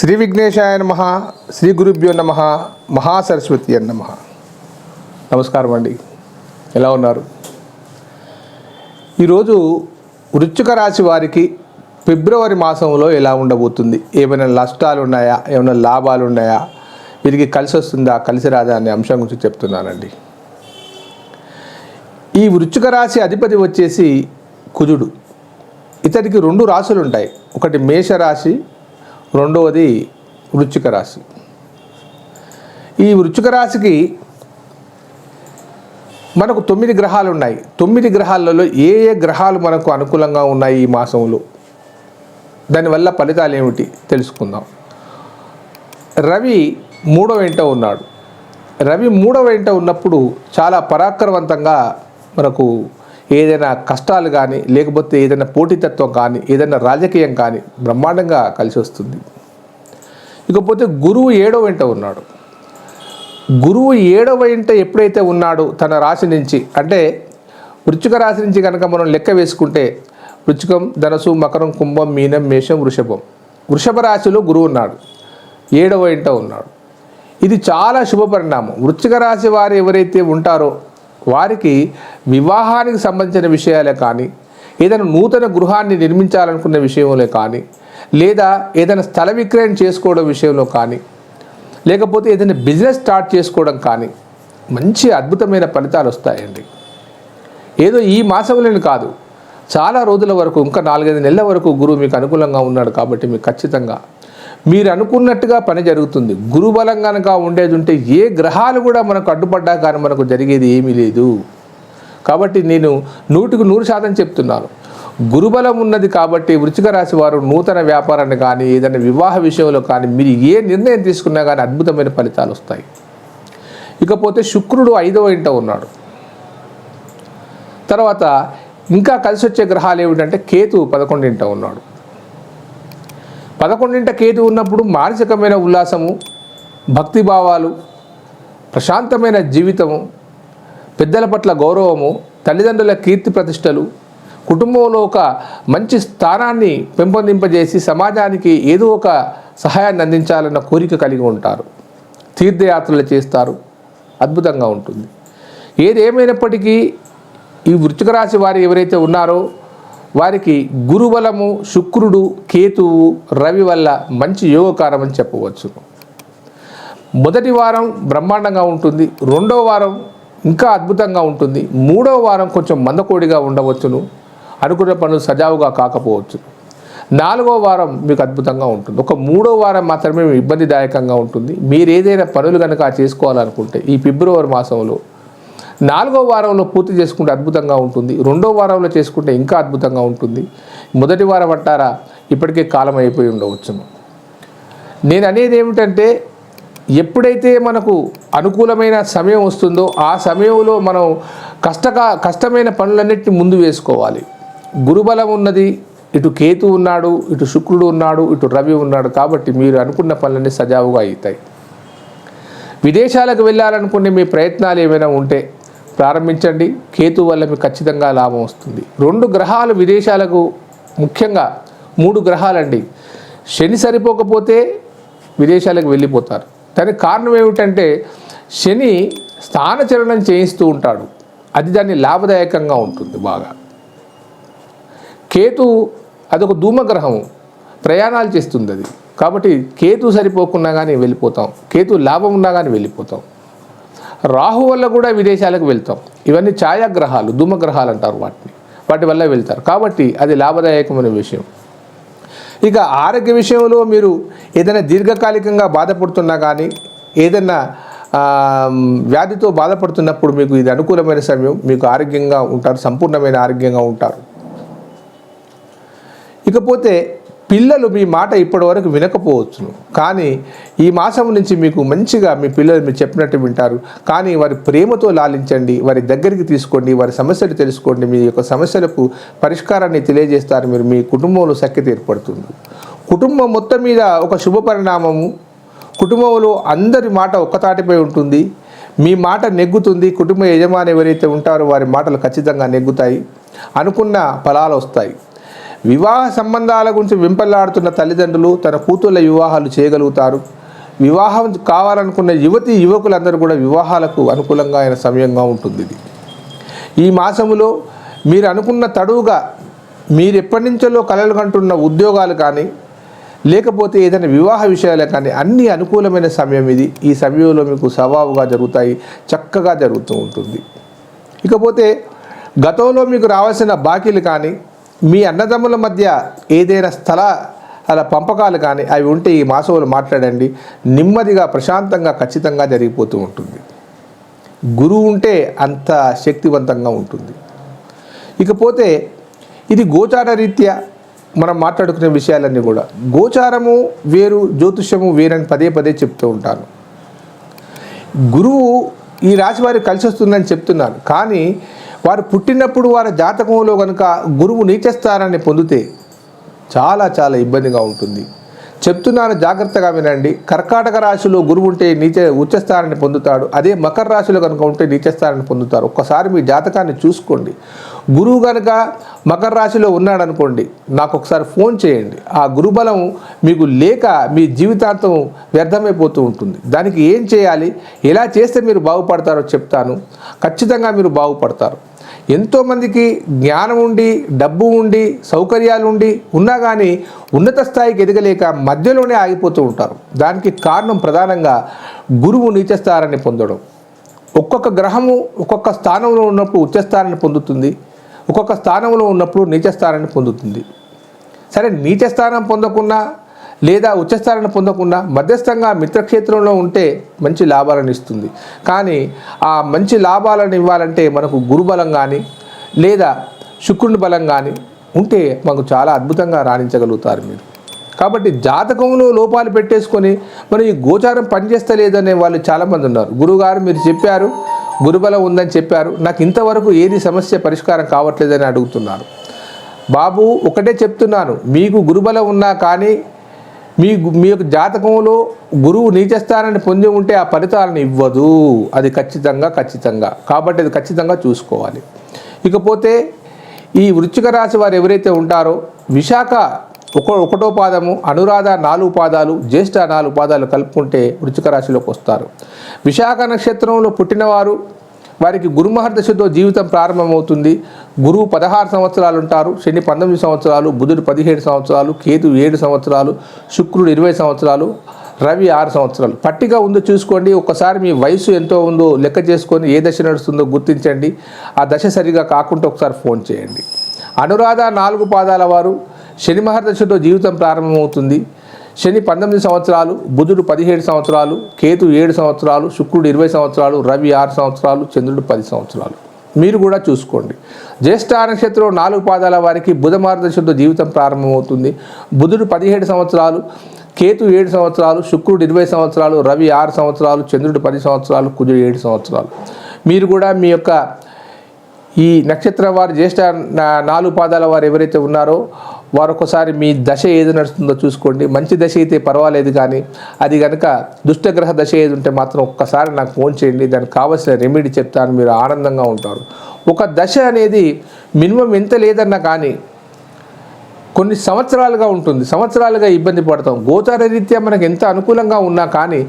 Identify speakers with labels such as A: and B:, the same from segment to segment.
A: శ్రీ విఘ్నేశాయ నమ శ్రీ గురుభ్యో నమ మహాసరస్వతి అన్న నమ. నమస్కారం అండి. ఎలా ఉన్నారు? ఈరోజు వృశ్చిక రాశి వారికి ఫిబ్రవరి మాసంలో ఎలా ఉండబోతుంది? ఏమైనా నష్టాలు ఉన్నాయా ఏమైనా లాభాలు ఉన్నాయా వీరికి కలిసి వస్తుందా కలిసి రాదా అనే అంశం గురించి చెప్తున్నానండి. ఈ వృశ్చిక రాశి అధిపతి వచ్చేసి కుజుడు. ఇతనికి రెండు రాశులు ఉంటాయి ఒకటి మేషరాశి రెండవది వృచ్చిక రాశి. ఈ వృచ్చిక రాశికి మనకు తొమ్మిది గ్రహాలు ఉన్నాయి. తొమ్మిది గ్రహాలలో ఏ ఏ గ్రహాలు మనకు అనుకూలంగా ఉన్నాయి ఈ మాసంలో? దానివల్ల ఫలితాలు ఏమిటి? తెలుసుకుందాం. రవి మూడో వెంట ఉన్నాడు. రవి మూడో వెంట ఉన్నప్పుడు చాలా పరాక్రమవంతంగా మనకు ఏదైనా కష్టాలు కానీ లేకపోతే ఏదైనా పోటీతత్వం కానీ ఏదైనా రాజకీయం కానీ బ్రహ్మాండంగా కలిసి వస్తుంది. ఇకపోతే గురువు ఏడో వెంట ఉన్నాడు. గురువు ఏడవ ఇంట ఎప్పుడైతే ఉన్నాడో తన రాశి నుంచి అంటే వృచ్చిక రాశి నుంచి కనుక మనం లెక్క వేసుకుంటే వృచ్చికం ధనసు మకరం కుంభం మీనం మేషం వృషభం. వృషభ రాశిలో గురువు ఉన్నాడు. ఏడవ ఇంట ఉన్నాడు. ఇది చాలా శుభ పరిణామం. వృచ్చిక రాశి వారు ఎవరైతే ఉంటారో వారికి వివాహానికి సంబంధించిన విషయాలే కానీ ఏదైనా నూతన గృహాన్ని నిర్మించాలనుకున్న విషయంలో కానీ లేదా ఏదైనా స్థల విక్రయం చేసుకోవడం విషయంలో కానీ లేకపోతే ఏదైనా బిజినెస్ స్టార్ట్ చేసుకోవడం కానీ మంచి అద్భుతమైన ఫలితాలు వస్తాయండి. ఏదో ఈ మాసంలోనే కాదు చాలా రోజుల వరకు ఇంకా నాలుగైదు నెలల వరకు గురువు మీకు అనుకూలంగా ఉన్నాడు కాబట్టి మీకు ఖచ్చితంగా మీరు అనుకున్నట్టుగా పని జరుగుతుంది. గురుబలం కనుక ఉండేది ఉంటే ఏ గ్రహాలు కూడా మనకు అడ్డుపడ్డా కానీ మనకు జరిగేది ఏమీ లేదు. కాబట్టి నేను నూటికి నూరు శాతం చెప్తున్నాను. గురుబలం ఉన్నది కాబట్టి వృచ్చిక రాశి వారు నూతన వ్యాపారాన్ని కానీ ఏదైనా వివాహ విషయంలో కానీ మీరు ఏ నిర్ణయం తీసుకున్నా కానీ అద్భుతమైన ఫలితాలు వస్తాయి. ఇకపోతే శుక్రుడు ఐదవ ఇంట ఉన్నాడు. తర్వాత ఇంకా కలిసి వచ్చే గ్రహాలు ఏమిటంటే కేతు పదకొండింట ఉన్నాడు. పదకొండింట కేతు ఉన్నప్పుడు మానసికమైన ఉల్లాసము భక్తిభావాలు ప్రశాంతమైన జీవితము పెద్దల పట్ల గౌరవము తల్లిదండ్రుల కీర్తి ప్రతిష్టలు కుటుంబంలో ఒక మంచి స్థానాన్ని పెంపొందింపజేసి సమాజానికి ఏదో ఒక సహాయాన్ని అందించాలన్న కోరిక కలిగి ఉంటారు. తీర్థయాత్రలు చేస్తారు. అద్భుతంగా ఉంటుంది. ఏది ఏమైనప్పటికీ ఈ వృత్తిక రాశి వారు ఎవరైతే ఉన్నారో వారికి గురుబలము శుక్రుడు కేతువు రవి వల్ల మంచి యోగకారం అని చెప్పవచ్చు. మొదటి వారం బ్రహ్మాండంగా ఉంటుంది రెండో వారం ఇంకా అద్భుతంగా ఉంటుంది మూడో వారం కొంచెం మందకోడిగా ఉండవచ్చును అనుకున్న పనులు సజావుగా కాకపోవచ్చు. నాలుగో వారం మీకు అద్భుతంగా ఉంటుంది ఒక మూడో వారం మాత్రమే ఇబ్బందిదాయకంగా ఉంటుంది. మీరు ఏదైనా పనులు కనుక చేసుకోవాలనుకుంటే ఈ ఫిబ్రవరి మాసంలో నాలుగో వారంలో పూర్తి చేసుకుంటే అద్భుతంగా ఉంటుంది. రెండో వారంలో చేసుకుంటే ఇంకా అద్భుతంగా ఉంటుంది. మొదటి వారం అట్టారా ఇప్పటికే కాలం అయిపోయి ఉండవచ్చును నేను అనేది ఏమిటంటే ఎప్పుడైతే మనకు అనుకూలమైన సమయం వస్తుందో ఆ సమయంలో మనం కష్టకా కష్టమైన పనులన్నిటిని ముందు వేసుకోవాలి. గురుబలం ఉన్నది ఇటు కేతు ఉన్నాడు ఇటు శుక్రుడు ఉన్నాడు ఇటు రవి ఉన్నాడు కాబట్టి మీరు అనుకున్న పనులన్నీ సజావుగా అవుతాయి. విదేశాలకు వెళ్ళాలనుకునే మీ ప్రయత్నాలు ఏమైనా ఉంటే ప్రారంభించండి. కేతు వల్ల మీకు ఖచ్చితంగా లాభం వస్తుంది. రెండు గ్రహాలు విదేశాలకు ముఖ్యంగా మూడు గ్రహాలండి. శని సరిపోకపోతే విదేశాలకు వెళ్ళిపోతారు. దానికి కారణం ఏమిటంటే శని స్థానచలనం చేయిస్తూ ఉంటాడు. అది దాన్ని లాభదాయకంగా ఉంటుంది బాగా. కేతు అదొక ధూమగ్రహం. ప్రయాణాలు చేస్తుంది అది. కాబట్టి కేతు సరిపోకున్నా కానీ వెళ్ళిపోతాం. కేతు లాభం ఉన్నా కానీ వెళ్ళిపోతాం. రాహు వల్ల కూడా విదేశాలకు వెళ్తాం. ఇవన్నీ ఛాయాగ్రహాలు ధూమగ్రహాలు అంటారు వాటిని. వాటి వల్ల వెళ్తారు. కాబట్టి అది లాభదాయకమైన విషయం. ఇక ఆరోగ్య విషయంలో మీరు ఏదైనా దీర్ఘకాలికంగా బాధపడుతున్నా కానీ ఏదైనా వ్యాధితో బాధపడుతున్నప్పుడు మీకు ఇది అనుకూలమైన సమయం. మీకు ఆరోగ్యంగా ఉంటారు సంపూర్ణమైన ఆరోగ్యంగా ఉంటారు. ఇకపోతే పిల్లలు మీ మాట ఇప్పటివరకు వినకపోవచ్చును కానీ ఈ మాసం నుంచి మీకు మంచిగా మీ పిల్లలు మీరు చెప్పినట్టు వింటారు. కానీ వారి ప్రేమతో లాలించండి వారి దగ్గరికి తీసుకోండి వారి సమస్యలు తెలుసుకోండి మీ యొక్క సమస్యలకు పరిష్కారాన్ని తెలియజేస్తారు మీరు మీ కుటుంబంలో సఖ్యత ఏర్పడుతుంది. కుటుంబం మొత్తం మీద ఒక శుభ పరిణామము. కుటుంబంలో అందరి మాట ఒక్కతాటిపై ఉంటుంది. మీ మాట నెగ్గుతుంది కుటుంబ యజమాని ఎవరైతే ఉంటారో వారి మాటలు ఖచ్చితంగా నెగ్గుతాయి. అనుకున్న ఫలాలు వస్తాయి. వివాహ సంబంధాల గురించి వింపల్లాడుతున్న తల్లిదండ్రులు తన కూతుళ్ళ వివాహాలు చేయగలుగుతారు. వివాహం కావాలనుకున్న యువతి యువకులందరూ కూడా వివాహాలకు అనుకూలంగా అయిన సమయంగా ఉంటుంది ఇది. ఈ మాసములో మీరు అనుకున్న తడువుగా మీరు ఎప్పటి నుంచో కలలు కంటున్న ఉద్యోగాలు కానీ లేకపోతే ఏదైనా వివాహ విషయాలే కానీ అన్ని అనుకూలమైన సమయం ఇది. ఈ సమయంలో మీకు సవావుగా జరుగుతాయి చక్కగా జరుగుతూ ఉంటుంది. ఇకపోతే గతంలో మీకు రావాల్సిన బాకీలు కానీ మీ అన్నదమ్ముల మధ్య ఏదైనా స్థల అలా పంపకాలు కానీ అవి ఉంటే ఈ మాసంలో మాట్లాడండి. నెమ్మదిగా ప్రశాంతంగా ఖచ్చితంగా జరిగిపోతూ ఉంటుంది. గురువు ఉంటే అంత శక్తివంతంగా ఉంటుంది. ఇకపోతే ఇది గోచార రీత్యా మనం మాట్లాడుకునే విషయాలన్నీ కూడా. గోచారము వేరు జ్యోతిష్యము వేరని పదే పదే చెప్తూ ఉంటాను. గురువు ఈ రాశి వారికి కలిసి వస్తుందని చెప్తున్నాను. కానీ వారు పుట్టినప్పుడు వారి జాతకంలో కనుక గురువు నీచస్థానాన్ని పొందితే చాలా చాలా ఇబ్బందిగా ఉంటుంది. చెప్తున్నాను జాగ్రత్తగా వినండి. కర్కాటక రాశిలో గురువు ఉంటే నీచ ఉచ్చస్థానాన్ని పొందుతాడు. అదే మకర రాశిలో కనుక ఉంటే నీచస్థానాన్ని పొందుతారు. ఒక్కసారి మీ జాతకాన్ని చూసుకోండి. గురువు కనుక మకర రాశిలో ఉన్నాడనుకోండి నాకు ఒకసారి ఫోన్ చేయండి. ఆ గురుబలం మీకు లేక మీ జీవితాంతం వ్యర్థమైపోతూ ఉంటుంది. దానికి ఏం చేయాలి? ఎలా చేస్తే మీరు బాగుపడతారో చెప్తాను. ఖచ్చితంగా మీరు బాగుపడతారు. ఎంతోమందికి జ్ఞానం ఉండి డబ్బు ఉండి సౌకర్యాలు ఉండి ఉన్నా కానీ ఉన్నత స్థాయికి ఎదగలేక మధ్యలోనే ఆగిపోతూ ఉంటారు. దానికి కారణం ప్రధానంగా గురువు నీచస్థానాన్ని పొందడం. ఒక్కొక్క గ్రహము ఒక్కొక్క స్థానంలో ఉన్నప్పుడు ఉచ్చస్థానాన్ని పొందుతుంది. ఒక్కొక్క స్థానంలో ఉన్నప్పుడు నీచస్థానాన్ని పొందుతుంది. సరే నీచ స్థానం పొందకుండా లేదా ఉచ్చస్థానాన్ని పొందకుండా మధ్యస్థంగా మిత్రక్షేత్రంలో ఉంటే మంచి లాభాలను ఇస్తుంది. కానీ ఆ మంచి లాభాలను ఇవ్వాలంటే మనకు గురుబలం కానీ లేదా శుక్రుని బలం కానీ ఉంటే మాకు చాలా అద్భుతంగా రాణించగలుగుతారు మీరు. కాబట్టి జాతకంలో లోపాలు పెట్టేసుకొని మరి ఈ గోచారం పనిచేస్తలేదనే వాళ్ళు చాలామంది ఉన్నారు. గురువుగారు మీరు చెప్పారు గురుబలం ఉందని చెప్పారు. నాకు ఇంతవరకు ఏది సమస్య పరిష్కారం కావట్లేదని అడుగుతున్నారు. బాబు ఒకటే చెప్తున్నాను మీకు గురుబలం ఉన్నా కానీ మీ గు- మీ యొక్క జాతకంలో గురువు నీచస్థానాన్ని పొంది ఉంటే ఆ ఫలితాలను ఇవ్వదు. అది ఖచ్చితంగా ఖచ్చితంగా. కాబట్టి అది ఖచ్చితంగా చూసుకోవాలి. ఇకపోతే ఈ వృచ్చిక రాశి వారు ఎవరైతే ఉంటారో విశాఖ ఒక ఒకటో పాదము అనురాధ నాలుగు పాదాలు జ్యేష్ఠ నాలుగు పాదాలు కలుపుకుంటే వృచ్చిక రాశిలోకి వస్తారు. విశాఖ నక్షత్రంలో పుట్టినవారు వారికి గురుమహర్దశతో జీవితం ప్రారంభమవుతుంది. గురువు పదహారు సంవత్సరాలు ఉంటారు. శని పంతొమ్మిది సంవత్సరాలు బుధుడు పదిహేడు సంవత్సరాలు కేతు ఏడు సంవత్సరాలు శుక్రుడు ఇరవై సంవత్సరాలు రవి ఆరు సంవత్సరాలు. పట్టిక ఉందో చూసుకోండి. ఒకసారి మీ వయసు ఎంతో ఉందో లెక్క చేసుకొని ఏ దశ నడుస్తుందో గుర్తించండి. ఆ దశ సరిగా కాకుండా ఒకసారి ఫోన్ చేయండి. అనురాధ నాలుగు పాదాల వారు. శని మహర్దశతో జీవితం ప్రారంభమవుతుంది. శని పంతొమ్మిది సంవత్సరాలు బుధుడు పదిహేడు సంవత్సరాలు కేతు ఏడు సంవత్సరాలు శుక్రుడు ఇరవై సంవత్సరాలు రవి ఆరు సంవత్సరాలు చంద్రుడు పది సంవత్సరాలు. మీరు కూడా చూసుకోండి. జ్యేష్ఠ నక్షత్రం నాలుగు పాదాల వారికి బుధ మార్గదర్శనంతో జీవితం ప్రారంభమవుతుంది. బుధుడు పదిహేడు సంవత్సరాలు కేతు ఏడు సంవత్సరాలు శుక్రుడు ఇరవై సంవత్సరాలు రవి ఆరు సంవత్సరాలు చంద్రుడు పది సంవత్సరాలు కుజుడు ఏడు సంవత్సరాలు. మీరు కూడా మీ యొక్క ఈ నక్షత్రం వారు జ్యేష్ఠ నాలుగు పాదాల వారు ఎవరైతే ఉన్నారో వారు ఒకసారి మీ దశ ఏది నడుస్తుందో చూసుకోండి. మంచి దశ అయితే పర్వాలేదు కానీ అది కనుక దుష్టగ్రహ దశ ఏది ఉంటే మాత్రం ఒక్కసారి నాకు ఫోన్ చేయండి. దానికి కావాల్సిన రెమెడీ చెప్తాను. మీరు ఆనందంగా ఉంటారు. ఒక దశ అనేది మినిమం ఎంత లేదన్నా కానీ కొన్ని సంవత్సరాలుగా ఉంటుంది. సంవత్సరాలుగా ఇబ్బంది పడతాం. గోచార రీత్యా మనకు ఎంత అనుకూలంగా ఉన్నా కానీ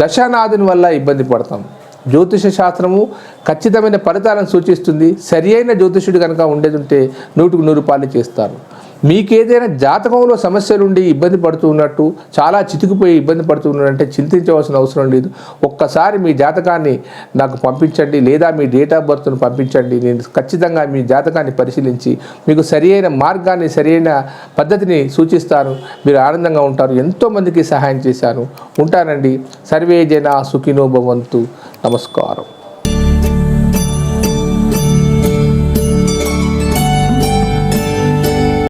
A: దశానాథుని వల్ల ఇబ్బంది పడతాం. జ్యోతిష శాస్త్రము ఖచ్చితమైన ఫలితాలను సూచిస్తుంది. సరి అయిన జ్యోతిషుడు కనుక ఉండేది ఉంటే నూటికి నూరు పాలు చేస్తారు. మీకేదైనా జాతకంలో సమస్యలుండి ఇబ్బంది పడుతున్నట్టు చాలా చితికిపోయి ఇబ్బంది పడుతున్నారంటే చింతించవలసిన అవసరం లేదు. ఒక్కసారి మీ జాతకాన్ని నాకు పంపించండి లేదా మీ డేట్ ఆఫ్ బర్త్ను పంపించండి. నేను ఖచ్చితంగా మీ జాతకాన్ని పరిశీలించి మీకు సరియైన మార్గాన్ని సరియైన పద్ధతిని సూచిస్తాను. మీరు ఆనందంగా ఉంటారు. ఎంతోమందికి సహాయం చేశాను. ఉంటానండి. సర్వే జన సుఖినో భవంతు. నమస్కారం.